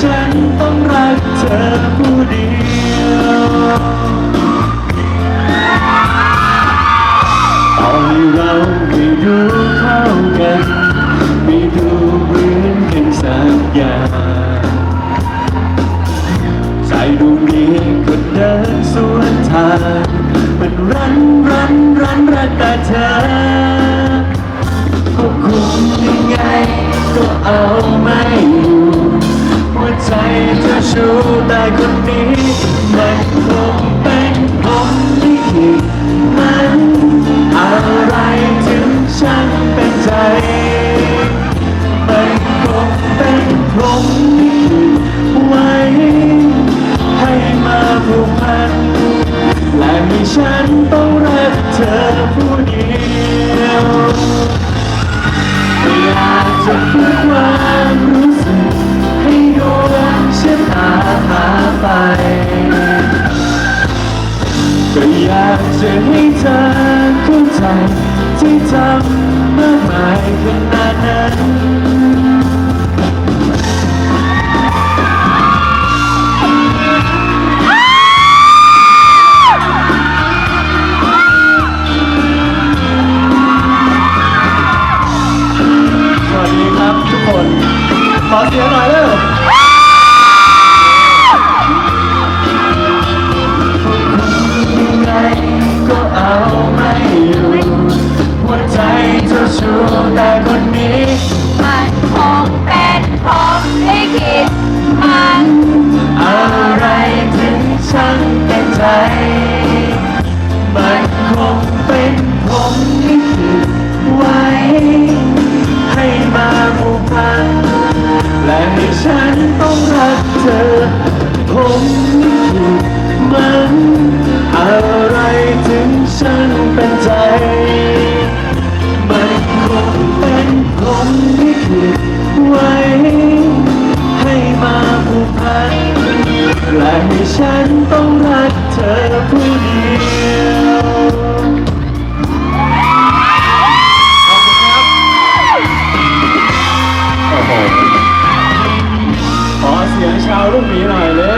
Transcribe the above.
ฉันต้องรักเธอผู้เดียวต่อให้เราไม่รู้เข้ากันไม่ดูเหมือนกันสักอย่างใจดวงนี้ก็เดินสวนทางมันรันรันรันรักแต่เธอควบคุมยังไงก็เอาไม่ คนนี้ มันคงเป็นผมที่ผิดมันอะไรถึงฉันเป็นใจ มันคงเป็นผมที่ผิดไว้ ให้มาผูกพัน และมีฉันต้องรักเธอผู้ ก็อยากจะให้เธอเข้าใจที่ทำมากมายขนาดนั้นสวัสดีครับทุกคนขอเสียงหน่อยเร็ว มันคงเป็นของลิขิตมันอะไรถึงฉันเป็นใจ มันคงเป็นผมลิขิตไว้ ให้มาผูกพันและให้ฉันต้องรักเธอ ผมลิขิตมัน อะไรถึงฉันเป็นใจ ที่ฉันต้องรักเธอผู้เดียวครับขอเสียงชาวลูกหมีหน่อยเลย